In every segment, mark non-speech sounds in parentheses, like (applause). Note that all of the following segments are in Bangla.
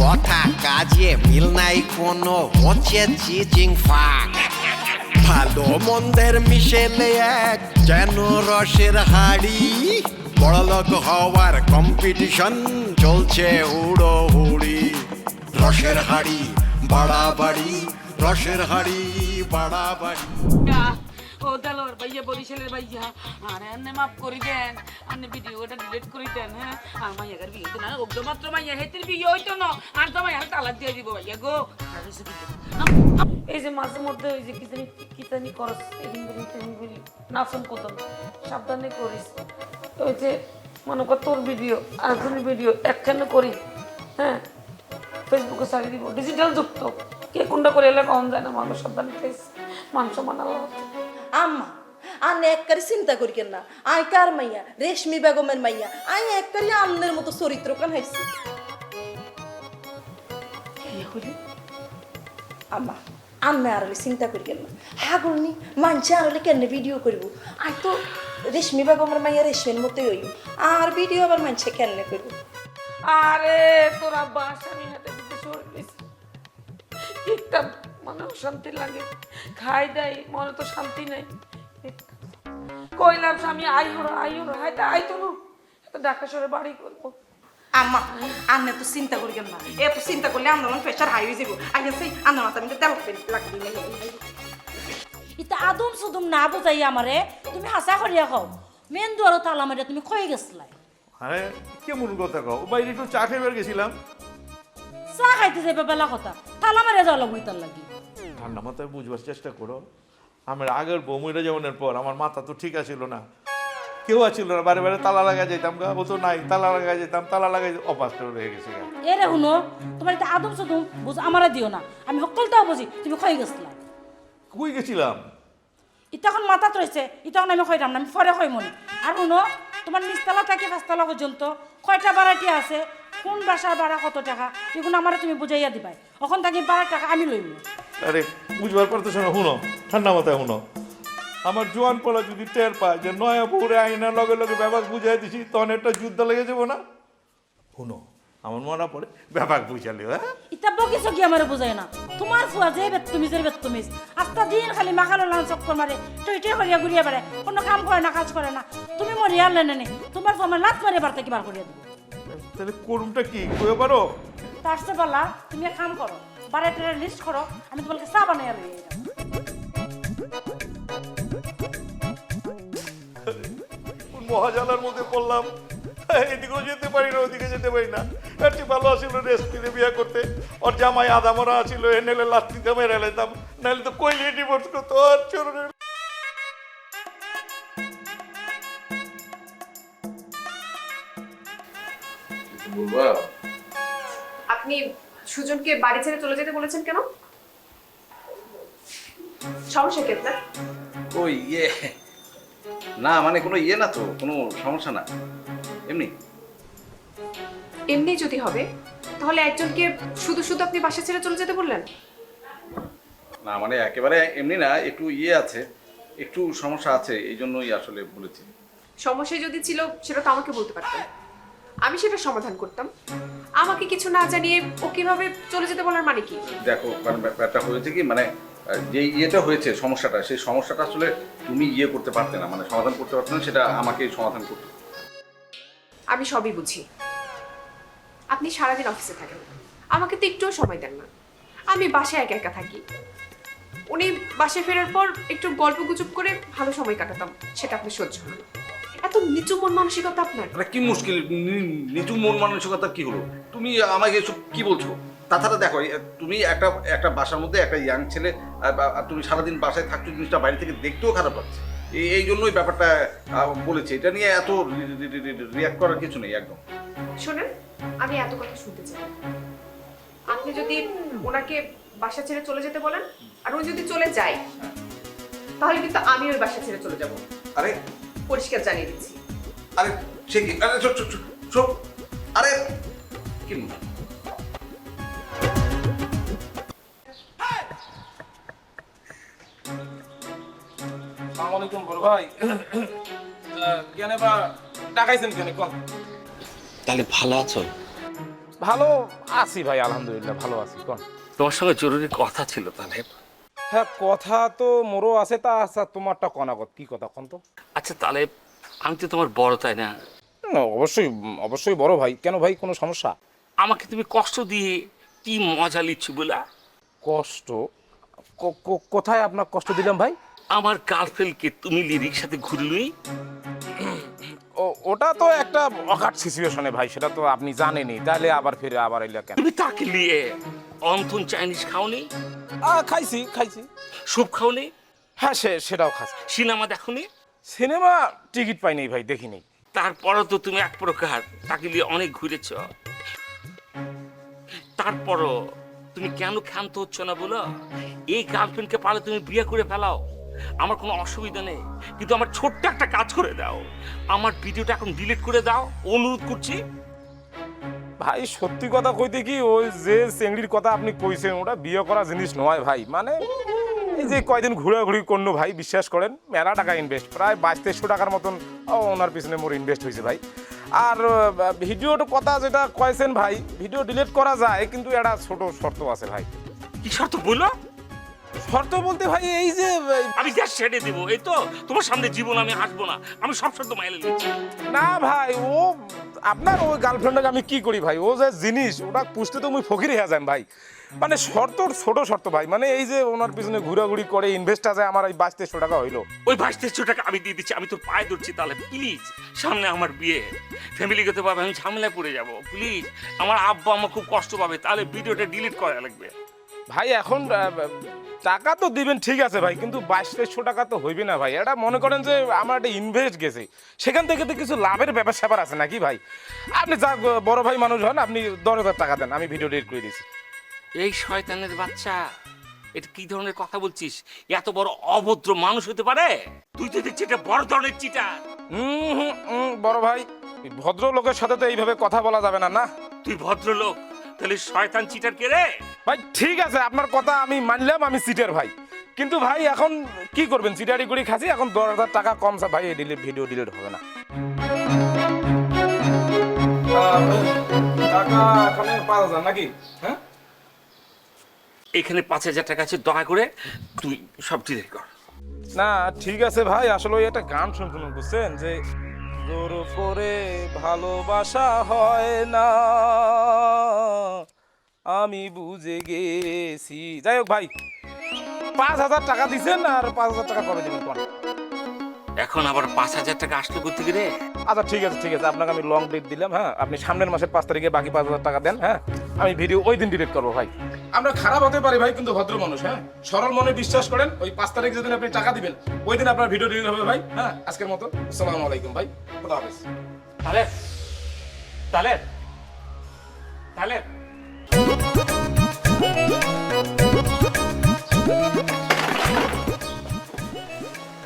কথা কাজে মিল নাই কোনো হচ্ছে চিচিং ফাক ভালো মন্দের মিশেলে এক যেন রসের হাড়ি। বড়লোক হওয়ার কম্পিটিশন চলছে হুড়ো হুড়ি রসের হাড়ি, বাড়াবাড়ি, রসের হাড়ি, বাড়াবাড়ি। ও দেলোর ভাইয়া, বরিশালের ভাইয়া। আর এনে মাফ করি দেন আপনি ভিডিওটা ডিলিট করে দেন হ্যাঁ? আর মাইয়াগার বিয়ে না? অগ্ধ মাত্র মাইয়া হেতির বিয়ে হইতো না। আর তো মাইয়া তালাক দিয়ে দিব ভাইয়া গো। এই যে মাঝে মধ্যে ওই যে কিতানি কিতানি করস, এদিন বলি তেদিন নাচন কোতন সাবধানে করিস। ওই যে, মনে কর তোর ভিডিও, আরেকজনের ভিডিও একখানে করি হ্যাঁ? ফেসবুকে ছাড়ি দিব ডিজিটাল যুক্ত। কে কোনটা করে এলে কম যায় না মানুষ সাবধানে মাংস মানালো আম্মা আনে এককারি চিন্তা করি কেন না আই কার মাইয়া রেশমি বেগমের মাইয়া আই এককারি আমনের মতো চরিত্র কান হাইছি আম্মা আন্নে আরলে চিন্তা করি কেন না হাগুল নি মানছে আরলে কেন ভিডিও করব আই তো রেশমি বেগমের মাইয়া রেশমির মতোই হই আর ভিডিও আবার মানছে কেন করব আরে তোরা বাস আমি হাতে দিতে সরলিস ঠিকঠাক মনে শান্তি লাগে। খাই দেয় মনে তো শান্তি নেই। কইলাম স্বামী আই হলো আই হলো হাইতে আই তো ঢাকা শহরে বাড়ি করব। আম্মা আন্নে তো চিন্তা করি কেন না এত চিন্তা করলে আন্দোলন প্রেশার হাই হয়ে যাব। আগে সেই আন্দোলন আমি লাগবে ইতা আদম সুদম না বুঝাই আমারে তুমি হাসা করিয়া খাও মেন দুয়ারও তালা মারিয়া তুমি খয়ে গেছিলাই। আরে কেমন কথা কও? বাইরে একটু চা খেয়ে গেছিলাম। চা খাইতে যাবে বেলা কথা। তালা মারিয়া যাওয়া লাগবো ইতার লাগি। ঠান্ডা মাথায় বুঝবার চেষ্টা করো। আমার আগের বৌমুইরা যেমনের পর আমার মাথা তো ঠিক আছিল না। কেউ আছিল না বারে বারে তালা লাগা যেতাম গা ও তো নাই তালা লাগা যেতাম তালা লাগাই অপাস্ট রয়ে গেছে গা। এ রে শুনো তোমার ইতা আদম সুদম বুঝ আমারে দিও না। আমি সকলটাও বুঝি তুমি খয়ে গেছিলাই কই গেছিলাম? ইতখন মাথাত রয়েছে ইতখন আমি খয়রাম না আমি ফরে খয় মনে আর শুনো তোমার নিচতলা থেকে পাঁচতলা পর্যন্ত কয়টা বাড়াটি আছে? কোন বাসার ভাড়া কত টাকা? এগুলো আমার তুমি বুঝাইয়া দিবাই। ওখান থাকি বারো টাকা আমি লইব আরে বুঝবার পর তো শোনো শুনো ঠান্ডা মাথায় শুনো আমার জোয়ান পোলা যদি টের পায় যে নয়া পুরে আইনা লগে লগে ব্যাপার বুঝাই দিছি তখন একটা যুদ্ধ লেগে যাব না? শুনো আমার মনে পড়ে ব্যাপার বুঝালে হ্যাঁ? ইতা বকি সকি আমার বুঝাই না। তোমার ফুয়া যে বেত্তমিজের বেত্তমিজ। আস্তা দিন খালি মাখালো লাল চক্কর মারে টই টই করিয়া ঘুরিয়া বেড়ায় কোনো কাম করে না কাজ করে না। তুমি মরিয়া লেনে নে তোমার ফুয়া আমার লাত মারে বার্তা কি বার করিয়া দেবো। তাহলে করুমটা কি? কয়ে পারো? তার সে বলা তুমি কাম করো। বারেটের লিস্ট করো আমি তোমাকে চা বানাইয়া লইয়া মহাজালার মধ্যে পড়লাম। এদিকেও যেতে পারি না ওদিকে যেতে পারি না। একটি ভালো আসিল রেস্টুরে বিয়ে করতে। ওর জামাই আদা মরা আছিল এ নেলে লাত্তিতে মেরে এলাইতাম নাহলে তো কইলে ডিভোর্স করতো আর চরণের বলবা? আপনি সুজনকে বাড়ি ছেড়ে চলে যেতে বলেছেন কেন? সমস্যা কি আপনার? ওই ইয়ে। না মানে কোনো ইয়ে না তো কোনো সমস্যা না। এমনি? এমনি যদি হবে তাহলে একজনকে শুধু শুধু আপনি বাসা ছেড়ে চলে যেতে বললেন? না মানে একেবারে এমনি না একটু ইয়ে আছে একটু সমস্যা আছে এই জন্যই আসলে বলেছি। সমস্যা যদি ছিল সেটা তো আমাকে বলতে পারতেন। আমি সেটা সমাধান করতাম। আমাকে কিছু না জানিয়ে ও কীভাবে চলে যেতে বলার মানে কি? দেখো কারণ ব্যাপারটা হয়েছে কি মানে যে ইয়েটা হয়েছে সমস্যাটা সেই সমস্যাটা আসলে তুমি ইয়ে করতে পারতে না মানে সমাধান করতে পারতে না সেটা আমাকে সমাধান করতে আমি সবই বুঝি। আপনি সারাদিন অফিসে থাকেন। আমাকে তো একটুও সময় দেন না। আমি বাসায় একা একা থাকি। উনি বাসায় ফেরার পর একটু গল্প গুজব করে ভালো সময় কাটাতাম সেটা আপনি সহ্য হয় না। এত নিচু মন মানসিকতা আপনার? মানে কি মুশকিল নি- নিচু মন মানসিকতা কি হলো? তুমি আমাকে এসব কি বলছো? তাছাড়া দেখো এ, তুমি একটা একটা বাসার মধ্যে একটা ইয়াং ছেলে আর বা- আর তুমি সারাদিন বাসায় থাকছো জিনিসটা বাইরে থেকে দেখতেও খারাপ লাগছে। এই এই জন্যই ব্যাপারটা আহ, বলেছি। এটা নিয়ে এত রিয়াক্ট করার কিছু নেই একদম। শোনেন আমি এত কথা শুনতে চাই না। আপনি যদি ওনাকে বাসা ছেড়ে চলে যেতে বলেন আর উনি যদি চলে যায় তাহলে কিন্তু আমি ওই বাসা ছেড়ে চলে যাব। আরে পরিষ্কার জানিয়ে দিচ্ছি। আরে সে কি? আরে চুপ চুপ চুপ চুপ। আরে কি আসসালামু আলাইকুম বড় ভাই। কেন বা টাকাইছেন কেন? কন? তাহলে ভালো আছো? ভালো আছি ভাই আলহামদুলিল্লাহ ভালো আছি। কন? তোমার সঙ্গে জরুরি কথা ছিল তাহলে। হ্যাঁ কথা তো মোরও আছে তা আচ্ছা তোমারটা কনাগত কি কথা কন তো? আচ্ছা তাহলে আমি তো তোমার বড় তাই না? না, অবশ্যই অবশ্যই বড় ভাই। কেন ভাই কোনো সমস্যা? আমাকে তুমি কষ্ট দিয়ে কি মজা লিচ্ছ বলা? কষ্ট? ক- ক- কোথায় আপনার কষ্ট দিলাম ভাই? আমার গার্লফ্রেন্ডকে তুমি লিরিক সাথে ঘুরলুই? ও ওটা তো একটা অকাট সিচুয়েশনে ভাই সেটা তো আপনি জানেনই। তাহলে আবার ফিরে আবার এলো কেন? তুমি তাকে নিয়ে অন্থন চাইনিজ খাওনি? আ, খাইছি খাইছি। স্যুপ খাওনি? হ্যাঁ সে সেটাও খাইছি। সিনেমা দেখোনি? সিনেমা টিকিট পাইনি ভাই দেখিনি। তারপরও তো তুমি এক প্রকার তাকে নিয়ে অনেক ঘুরেছ। তারপরও তুমি কেন ক্ষান্ত হচ্ছ না বলো? এই গার্লফ্রেন্ডকে পালে তুমি বিয়ে করে ফেলাও। আমার কোনো অসুবিধা নেই। কিন্তু আমার ছোট্ট একটা কাজ করে দাও। আমার ভিডিওটা এখন ডিলিট করে দাও। অনুরোধ করছি। ভাই, সত্যি কথা কইতে কি, ওই যে চেংড়ির কথা আপনি কইছেন, ওটা বিয়ে করা জিনিস নয় ভাই। মানে এই যে কয়দিন ঘোরাঘুরি করল ভাই, বিশ্বাস করেন, মেলা টাকা ইনভেস্ট প্রায় বাইশ তেইশশো টাকার মতন ওনার পিছনে মোর ইনভেস্ট হয়েছে ভাই। আর ভিডিওর কথা যেটা কয়েছেন ভাই ভিডিও ডিলিট করা যায়, কিন্তু একটা ছোট শর্ত আছে ভাই। কি শর্ত বলো শর্ত বলতে ভাই এই যে আমি গ্যাস ছেড়ে দিব এই তো। তোমার সামনে জীবন আমি হাসবো না আমি সব শর্ত মাইলে নিচ্ছি না ভাই ও আপনার ওই গার্লফ্রেন্ডকে আমি কি করি ভাই? ও যে জিনিস ওটা পুষতে তো মুই ফকির হয়ে যাই ভাই। মানে শর্ত ছোট শর্ত ভাই মানে এই যে ওনার পিছনে ঘোরাঘুরি করে ইনভেস্ট আছে আমার এই বাইশ তেইশশো টাকা হইল। ওই বাইশ তেইশশো টাকা আমি দিয়ে দিচ্ছি আমি তো পায়ে ধরছি তাহলে প্লিজ সামনে আমার বিয়ে। ফ্যামিলিগত ভাবে আমি ঝামেলায় পড়ে যাব প্লিজ আমার আব্বা আমার খুব কষ্ট পাবে তাহলে ভিডিওটা ডিলিট করা লাগবে। ভাই এখন টাকা তো দিবেন ঠিক আছে ভাই কিন্তু বাইশ তেইশশো টাকা তো হইবে না ভাই। এটা মনে করেন যে আমার একটা ইনভেস্ট গেছে। সেখান থেকে তো কিছু লাভের ব্যাপার স্যাপার আছে নাকি ভাই? আপনি যা বড় ভাই মানুষ হন আপনি দশ হাজার টাকা দেন আমি ভিডিও ডিলিট করে দিয়েছি এই শয়তানের বাচ্চা এটা কি ধরনের কথা বলছিস? এত বড় অভদ্র মানুষ হতে পারে? তুই তো দেখছি এটা বড় ধরনের চিটার হুম হুম হুম, বড় ভাই ভদ্র লোকের সাথে তো এইভাবে কথা বলা যাবে না না? তুই ভদ্রলোক তাহলে শয়তান চিটার কে রে? ভাই ঠিক আছে আপনার কথা আমি মানলাম আমি সিটের ভাই। কিন্তু ভাই এখন কি করবেন? সিটারি করে খাসি এখন দশ হাজার টাকা কম সা ভাই ডিলিট ভিডিও ডিলিট হবে না। টাকা এখানে পাঁচ হাজার নাকি? হ্যাঁ? এখানে পাঁচ হাজার টাকা আছে দয়া করে তুই সব ডিলিট কর। না ঠিক আছে ভাই আসলে ওই একটা গান শুনছেন বুঝছেন? যে জোর করে ভালোবাসা হয় না। আমি বুঝে গেছি। যাই হোক ভাই পাঁচ হাজার টাকা দিছেন আর পাঁচ হাজার টাকা কবে দেবেন কোন এখন আবার পাঁচ হাজার টাকা আসলো করতে গেলে আচ্ছা ঠিক আছে ঠিক আছে। আপনাকে আমি লং ডেট দিলাম হ্যাঁ? আপনি সামনের মাসের পাঁচ তারিখে বাকি পাঁচ হাজার টাকা দেন হ্যাঁ? আমি ভিডিও ওই দিন ডিলিট করব ভাই। আমরা খারাপ হতে পারি ভাই কিন্তু ভদ্র মানুষ হ্যাঁ? সরল মনে বিশ্বাস করেন ওই পাঁচ তারিখ যেদিন আপনি টাকা দিবেন ওই দিন আপনার ভিডিও ডিলিট হবে ভাই হ্যাঁ? আজকের মতো। আসসালামু আলাইকুম ভাই। খোদা হাফেজ। তাহলে তাহলে তাহলে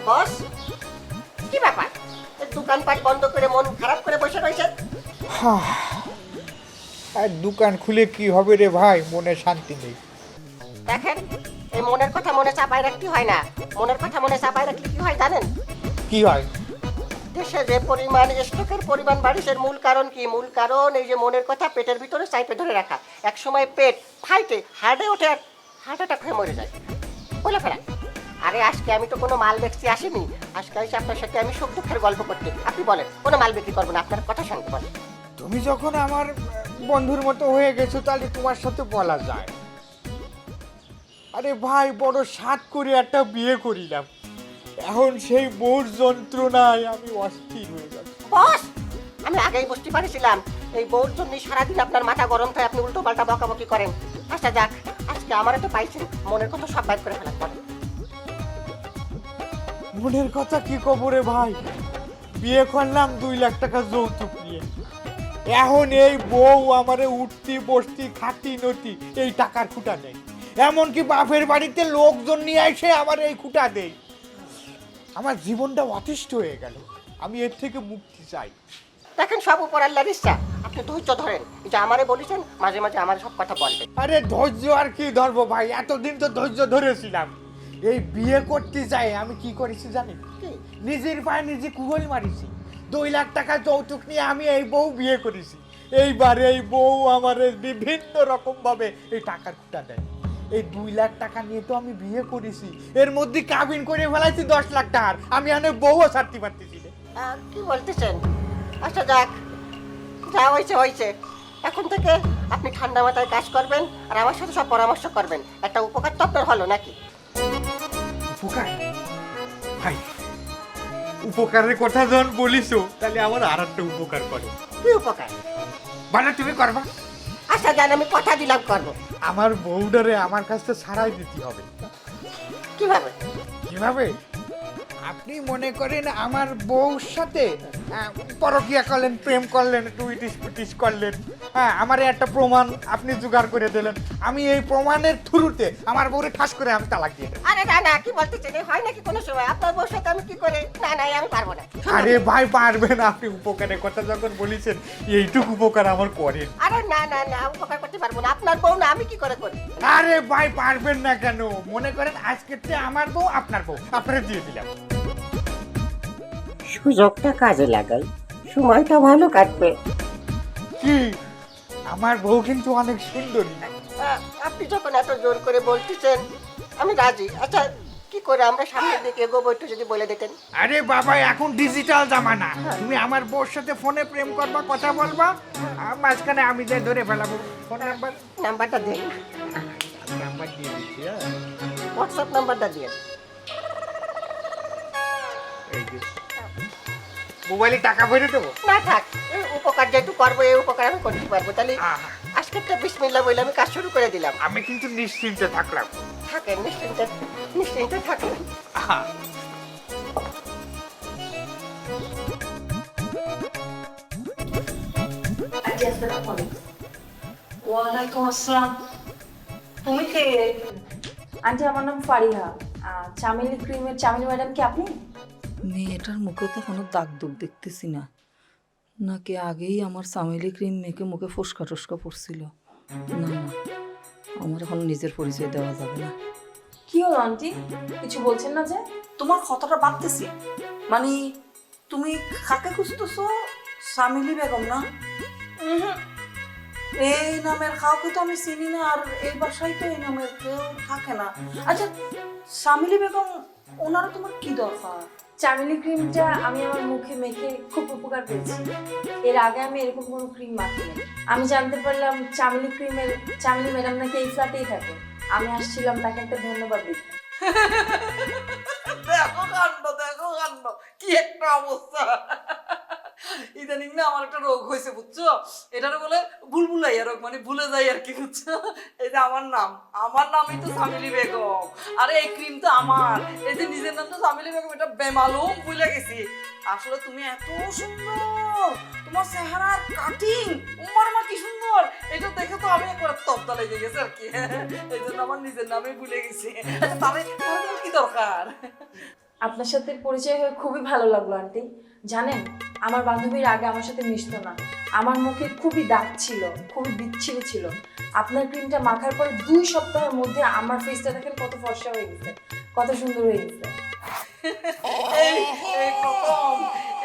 বস কি ব্যাপার? দোকানপাট বন্ধ করে মন খারাপ করে বসে রয়েছে? আর দোকান খুলে কি হবে রে ভাই? মনে শান্তি নেই। দেখেন এই মনের কথা মনে চাপায় রাখতে হয় না। মনের কথা মনে চাপায় রাখলে কি হয় জানেন? কি হয়? দেশে যে পরিমাণ স্টকের পরিমাণ বাড়িছে মূল কারণ কি? মূল কারণ এই যে মনের কথা পেটের ভিতরে চাইপে ধরে রাখা। এক সময় পেট ফাইটে, হার্টে ওঠে, হার্ট অ্যাটাক হয়ে মরে যায়। বলে ফেলা। আরে আজকে আমি তো কোনো মাল বেচতে আসিনি। আজকে এসে আপনার সাথে আমি সুখ দুঃখের গল্প করতে। আপনি বলেন, কোনো মাল বিক্রি করব না, আপনার কথা শুনতে বলেন। তুমি যখন আমার বন্ধুর মতো হয়ে গেছো, তাহলে তোমার সাথে বলা যায়। আরে ভাই, বড় সাত করে একটা বিয়ে করিলাম। এখন সেই বোর যন্ত্রণায় আমি অস্থির হয়ে যাচ্ছি। বস! আমি আগেই বুঝতে পারছিলাম। এই বউর জন্য সারাদিন আপনার মাথা গরম থাকে আপনি উল্টো পাল্টা বকাবকি করেন। আচ্ছা যাক আজকে আমার তো পাইছেন। মনের কথা সব বাইর করে বলেন। মনের কথা কি কবরে ভাই? বিয়ে করলাম দুই লাখ টাকা যৌতুক নিয়ে। এখন এই বউ আমারে উঠতি বসতি খাটি নতি এই টাকার খুঁটা নেই। এমনকি বাপের বাড়িতে লোকজন নিয়ে এসে আমার এই খুঁটা দেই আমার জীবনটা অতিষ্ঠ হয়ে গেল। আমি এর থেকে মুক্তি চাই। দেখেন সব উপর আল্লাহর ইচ্ছা আপনি ধৈর্য ধরেন। এই যে আমারে বলেছেন মাঝে মাঝে আমার সব কথা বলবেন। আরে ধৈর্য আর কি ধরবো ভাই? এতদিন তো ধৈর্য ধরেছিলাম। এই বিয়ে করতে যাই আমি কি করেছি জানি? নিজের পায়ে নিজে কুগল মারিছি। দুই লাখ টাকা যৌতুক নিয়ে আমি এই বউ বিয়ে করেছি। এইবার এই বউ আমার বিভিন্ন রকম ভাবে এই টাকার খুঁটা দেয়। এই দুই লাখ টাকা নিয়ে তো আমি বিয়ে করেছি। এর মধ্যে কাবিন করে ফেলাইছি দশ লাখ টাকার। আমি অনেক বউও ছাড়তে পারতেছি না। আহ, কি বলতেছেন? আচ্ছা যাক যা হয়েছে হয়েছে এখন থেকে আপনি ঠান্ডা মাথায় কাজ করবেন আর আমার সাথে সব পরামর্শ করবেন। একটা উপকার তো আপনার হলো নাকি? উপকার? ভাই উপকারের কথা যখন বলিস তাহলে আমার আর একটা উপকার করে। কি উপকার? মানে তুমি করবা। আচ্ছা জান আমি কথা দিলাম করব। আমার বউডারে আমার কাছে সারাই দিতে হবে। কীভাবে? কীভাবে? আপনি মনে করেন আমার বউর সাথে আহ, পরকিয়া করলেন প্রেম করলেন একটু ইটিস পিটিস করলেন হ্যাঁ আমার একটা প্রমাণ আপনি জোগাড় করে দিলেন। আমি এই প্রমাণের থ্রুতে আমার বউরে ঠাস করে আমি তালাক দিয়ে দেব আরে না না কি বলতেছেন এ হয় নাকি কোনো সময়? আপনার বউর সাথে আমি কি করে? না না আমি পারব না। আরে ভাই পারবেন আপনি উপকারের কথা যখন বলেছেন এইটুকু উপকার আমার করেন। আরে না না না আমি উপকার করতে পারব না। আপনার বউ না আমি কি করে করি? আরে ভাই পারবেন না কেন? মনে করেন আজকের থেকে আমার বউ আপনার বউ। আপনারা দিয়ে দিলাম। সুযোগটা কাজে লাগাই। সময়টা ভালো কাটবে। কি আমার বউ কিন্তু অনেক সুন্দরী। আপনি যখন এত জোর করে বলতেছেন আমি রাজি। আচ্ছা কি করে আমরা সামনের দিকে এগোবো একটু যদি বলে দিতেন? আরে বাবা এখন ডিজিটাল জামানা। তুমি আমার বউর সাথে ফোনে প্রেম করবা কথা বলবা আর মাঝখানে আমি যে ধরে ফেলাবো। ফোন নাম্বার নাম্বারটা দিন। নাম্বার দিয়ে দিচ্ছি হ্যাঁ। হোয়াটসঅ্যাপ নাম্বারটা দিয়ে এই যে। মোবাইলে টাকা ভরে দেবো? না থাক উপকার যেহেতু করব এই উপকার আমি করতে পারব। তাহলে আহা, আজকেরটা বিসমিল্লা বলে আমি কাজ শুরু করে দিলাম। আমি কিন্তু নিশ্চিন্তে থাকলাম। থাকেন নিশ্চিন্তে নিশ্চিন্তে থাকেন আহা, ওয়ালাইকুম আসসালাম। তুমি কে? আন্টি আমার নাম ফারিহা। আহ, চামেলি ক্রিমের চামেলি ম্যাডাম কি আপনি? মেয়েটার মুখে তো কোনো দাগ দুগ দেখতেছি না। নাকি আগেই আমার সামেলি ক্রিম মেখে মুখে ফোসকা টোসকা পড়ছিল। না না আমার এখন নিজের পরিচয় দেওয়া যাবে না। কি হলো আন্টি? কিছু বলছেন না যে? তোমার কথাটা বাড়তেছি। মানে তুমি কাকে খুঁজতেছো? সামিলি বেগম না? এই নামের কাউকে তো আমি চিনি না আর এই বাসায় তো এই নামের কেউ থাকে না। আচ্ছা সামিলি বেগম ওনারা তোমার কি দরকার? চামেলি ক্রিমটা আমি আমার মুখে মেখে খুব উপকার পেয়েছি। এর আগে আমি এরকম কোনো ক্রিম মাখিনি। আমি জানতে পারলাম চামেলি ক্রিমের চামেলি ম্যাডাম নাকি এই ফ্ল্যাটেই থাকে। আমি আসছিলাম, তাকে একটা ধন্যবাদ দিতে। (laughs) দেখো কাণ্ড দেখো কাণ্ড। কি একটা অবস্থা। ইদানিং না আমার একটা রোগ হয়েছে, বুঝছ? এটারে বলে বুলবুলাইয়া রোগ মানে ভুলে যাই আর কি, বুঝছ? এই যে আমার নাম, আমার নামই তো সামিলি বেগম। আরে, এই ক্রিম তো আমার। এই যে নিজের নাম তো সামিলি বেগম, এটা বেমালুম ভুলে গেছি। আসলে তুমি এত সুন্দর! তোমার চেহারার কাটিং উমার মা, কি সুন্দর! এটা দেখে তো আমি একবার তপ্তা লেগে গেছে আর কি। এই জন্য আমার নিজের নামে ভুলে গেছি। আচ্ছা তাহলে কি দরকার? আপনার সাথে পরিচয় হয়ে খুবই ভালো লাগল, আন্টি। জানেন আমার বান্ধবীর আগে আমার সাথে মিশতো না আমার মুখে খুবই দাগ ছিল খুবই বিচ্ছিরি ছিল আপনার ক্রিমটা মাখার পর দুই সপ্তাহের মধ্যে আমার ফেসটা দেখেন কত ফর্সা হয়ে গেছে কত সুন্দর হয়ে গেছে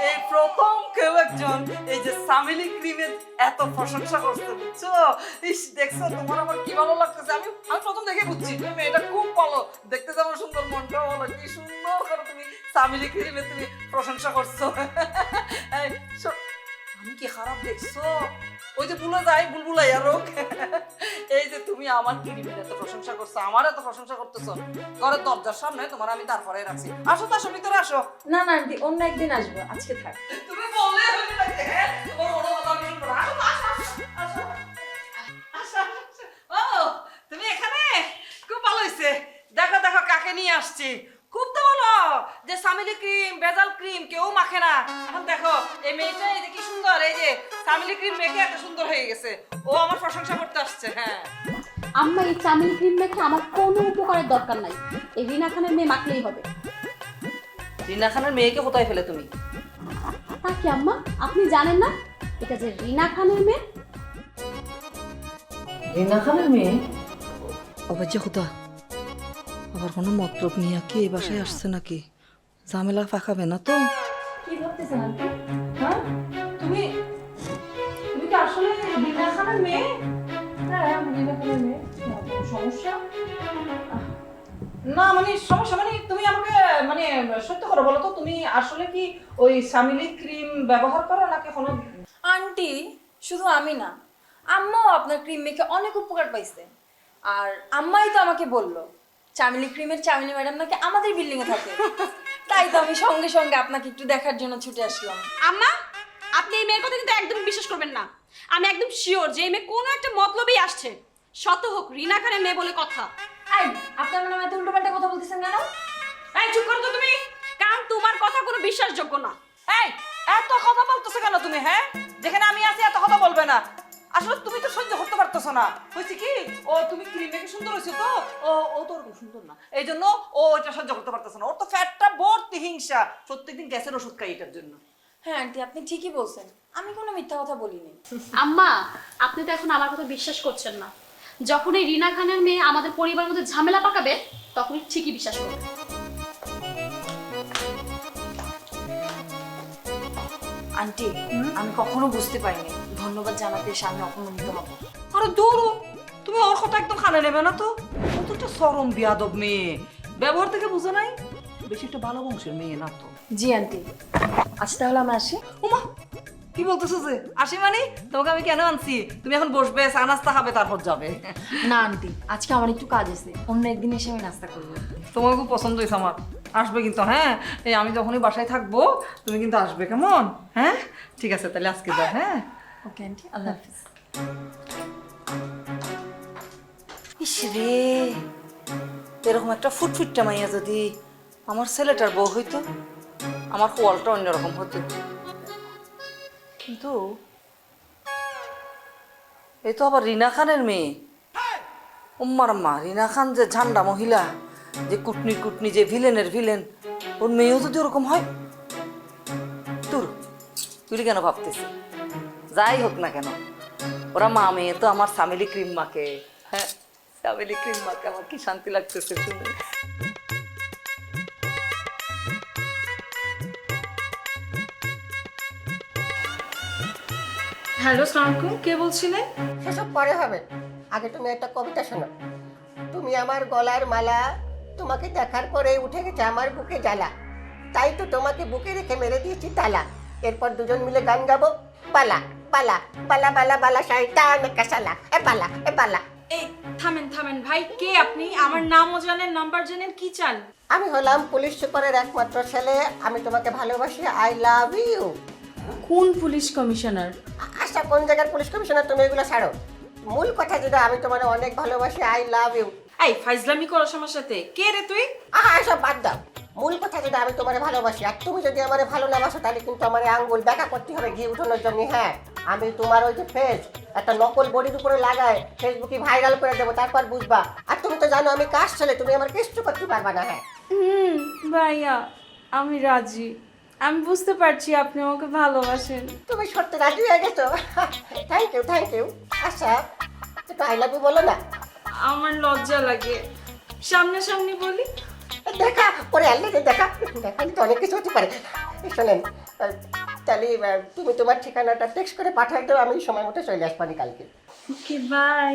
এই প্রথম কেউ একজন এই যে সামিলি ক্রিমের এত প্রশংসা করছে, বুঝছ? ইস, দেখছ, তোমার আমার কি ভালো লাগতেছে? আমি আমি প্রথম দেখে বুঝছি। তুমি এটা খুব ভালো। দেখতে যেমন সুন্দর, মনটাও ভালো। কি সুন্দর করে তুমি সামিলি ক্রিমের তুমি প্রশংসা করছ। (laughs) আমি কি খারাপ দেখছ? ওই যে বুলবুলাই আরও এই যে তুমি আমার এত প্রশংসা করছ আমার এত প্রশংসা করতেছো। ঘরের দরজার সামনে তোমার আমি তারপরে রাখছি। আসো তো আসো ভিতরে আসো। না না আন্টি অন্য একদিন আসব আজকে থাক। তুমি বললে হবে নাকি হ্যাঁ তোমার বড় কথা আমি শুনব না। আসো আসো, আসো, আসো। আসো, আসো। ও তুমি এখানে? খুব ভালো হয়েছে দেখো দেখো কাকে নিয়ে আসছি। যে সামিলি ক্রিম বেজাল ক্রিম কেউ মাখে না। এখন দেখো এই মেয়েটা এই যে কি সুন্দর এই যে ফ্যামিলি ক্রিম মেখে এত সুন্দর হয়ে গেছে। ও আমার প্রশংসা করতে আসছে হ্যাঁ। আম্মা এই চামেলি ক্রিম মেখে আমার কোনো উপকারের দরকার নাই। এই রিনা খানের মেয়ে মাখলেই হবে। রিনা খানের মেয়েকে কোথায় ফেলে তুমি? তা কি আম্মা আপনি জানেন না? এটা যে রিনা খানের মেয়ে? রিনা খানের মেয়ে? আবার যে কোথা আবার কোনো মতলব নিয়ে কি এই বাসায় আসছে নাকি? ঝামেলা ফাঁকাবে না তো। কি ভাবতেছেন হ্যাঁ? তুমি তুমি কি আসলে রিনা খানের মেয়ে? হ্যাঁ মেয়ে। না, সমস্যা। না মানে সমস্যা মানে তুমি আমাকে মানে সত্য করে বলো তো তুমি আসলে কি ওই সামিলি ক্রিম ব্যবহার করো নাকি কোনো আন্টি শুধু আমি না। আম্মাও আপনার ক্রিম মেখে অনেক উপকার পাইছে। আর আম্মাই তো আমাকে বলল চামেলি ক্রিমের চামেলি ম্যাডাম নাকি আমাদের বিল্ডিং এ থাকে। তাই তো আমি সঙ্গে সঙ্গে আপনাকে একটু দেখার জন্য ছুটে আসলাম। আম্মা আপনি এই মেয়ের কথা কিন্তু একদম বিশ্বাস করবেন না। আমি একদম শিওর যে এই মেয়ে কোনো একটা মতলবেই আসছে। শত হোক রিনা খানের মেয়ে বলে কথা। এই আপনার নামে এত উল্টোপাল্টা কথা বলতেছেন কেন? এই চুপ করো তো তুমি। কারণ তোমার কথা কোনো বিশ্বাসযোগ্য না। এই এত কথা বলতেছো কেন তুমি হ্যাঁ? যেখানে আমি আছি এত কথা বলবে না। আসলে তুমি তো সহ্য করতে পারতেছো না। হয়েছে কি? ও তুমি ক্রিম মেখে সুন্দর হয়েছে তো? ও ও তো ওরকম সুন্দর না। এই জন্য ও এটা সহ্য করতে পারতেছে না। ওর তো ফ্যাটটা ভর্তি হিংসা। প্রত্যেকদিন গ্যাসের ওষুধ খাই এটার জন্য। হ্যাঁ আন্টি আপনি ঠিকই বলছেন। আমি কোনো মিথ্যা কথা বলিনি। আম্মা আপনি তো এখন আমার কথা বিশ্বাস করছেন না। যখন এই রিনা খানের মেয়ে আমাদের পরিবারের মধ্যে ঝামেলা পাকাবে তখনই ঠিকই বিশ্বাস করবে। আন্টি আমি কখনো বুঝতে পারিনি। ধন্যবাদ জানাতে এসে আমি অপমানিত হব। আরে দৌড়ো তুমি ওর কথা একদম খানে নেবে না তো। ও তো একটা চরম বিয়াদব মেয়ে। ব্যবহার থেকে বুঝে নাই বেশি একটা ভালো বংশের মেয়ে না তো। জি আন্টি। আজ তাহলে আমি আসি। উমা কি বলতেছো যে? আসি মানে? তোমাকে আমি কেন আনছি? তুমি এখন বসবে চা নাস্তা খাবে তারপর যাবে। না আন্টি আজকে আমার একটু কাজ আছে। অন্য একদিন এসে আমি নাস্তা করব। তোমার খুব পছন্দ হয়েছে আমার। আসবে কিন্তু হ্যাঁ? এই আমি যখনই বাসায় থাকব তুমি কিন্তু আসবে কেমন? হ্যাঁ? ঠিক আছে তাহলে আজকে যাও হ্যাঁ? ওকে আন্টি আল্লাহ হাফিজ ইস রে। এরকম একটা ফুটফুটটা মাইয়া যদি আমার ছেলেটার বউ হইতো, আমার কোয়ালটা অন্যরকম হতো। কিন্তু এই তো আবার রিনা খানের মেয়ে। উম্মার মা, রিনা খান যে ঝান্ডা মহিলা, যে কুটনি কুটনি, যে ভিলেনের ভিলেন, ওর মেয়েও যদি ওরকম হয়? তোর তুই কেন ভাবতেছিস? যাই হোক না কেন ওরা মা মেয়ে তো আমার সামিলি ক্রিম মাকে হ্যাঁ সামিলি ক্রিম মাকে আমার কি শান্তি লাগতেছে শুনে। হ্যালো সালামালাইকুম কে বলছিলেন সেসব পরে হবে। আগে তুমি একটা কবিতা শোনো। তুমি আমার গলার মালা তোমাকে দেখার পরে উঠে গেছে আমার বুকে জ্বালা। তাই তো তোমাকে বুকে রেখে মেরে দিয়েছি তালা। এরপর দুজন মিলে গান গাবো পালা। পালা বালা বালা বালা শয়তান কাসালা এ পালা এ পালা। এই থামেন থামেন। ভাই কে আপনি? আমার নামও জানেন নাম্বার জানেন কি চান? আমি হলাম পুলিশ সুপারের একমাত্র ছেলে। আমি তোমাকে ভালোবাসি। আই লাভ ইউ কোন পুলিশ কমিশনার? আচ্ছা কোন জায়গার পুলিশ কমিশনার তুমি এগুলো ছাড়ো। মূল কথা যেটা আমি তোমার অনেক ভালোবাসি আই লাভ ইউ এই ফাইজলামি করস আমার সাথে। কে রে তুই? আহা এসব বাদ দাও। মূল কথা যদি আমি তোমার ভালোবাসি আর তুমি যদি আমার ভালো না বাসো তাহলে কিন্তু আমার আঙ্গুল দেখা করতে হবে ঘি উঠানোর জন্য হ্যাঁ? আমি তোমার ওই যে ফেস একটা নকল বডির উপরে লাগায় ফেসবুকে ভাইরাল করে দেবো তারপর বুঝবা। আর তুমি তো জানো আমি কাজ ছেলে তুমি আমার কিচ্ছু করতে পারবা না হ্যাঁ? হুম ভাইয়া আমি রাজি। আমি বুঝতে পারছি আপনি আমাকে ভালোবাসেন। তুমি সত্যি রাজি হয়ে গেছো? থ্যাংক ইউ থ্যাংক ইউ আচ্ছা একটু আই লাভ ইউ বলো না। আমার লজ্জা লাগে। সামনাসামনি বলি? দেখা পরে আনলে দেখা। দেখালে তো অনেক কিছু হতে পারে। শোনেন তাহলে তুমি তোমার ঠিকানাটা টেক্সট করে পাঠাই দাও, আমি সময় মতো চলে আসবানি কালকে। ওকে বাই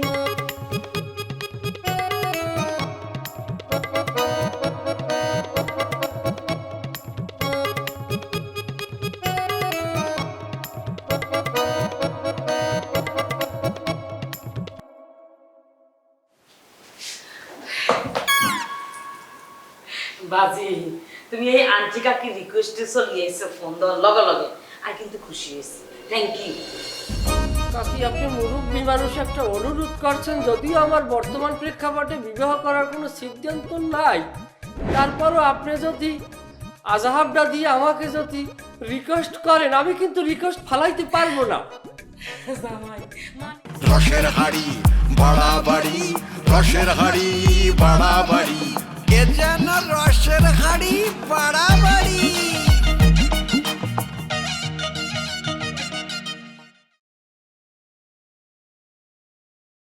আন্টি কাকি রিকোয়েস্টে চলি আইছো ফোন দেওয়ার লগে লগে। আর কিন্তু খুশি হয়েছি। থ্যাংক ইউ কাকি আপনি মুরব্বী মানুষ একটা অনুরোধ করছেন যদিও আমার বর্তমান প্রেক্ষাপটে বিবাহ করার কোনো সিদ্ধান্ত নাই। তারপরও আপনি যদি আজাহাবটা দিয়ে আমাকে যদি রিকোয়েস্ট করেন আমি কিন্তু রিকোয়েস্ট ফালাইতে পারব না। রসের হাড়ি বাড়াবাড়ি রসের হাড়ি বাড়াবাড়ি। এ যেন রসের হাড়ি বাড়াবাড়ি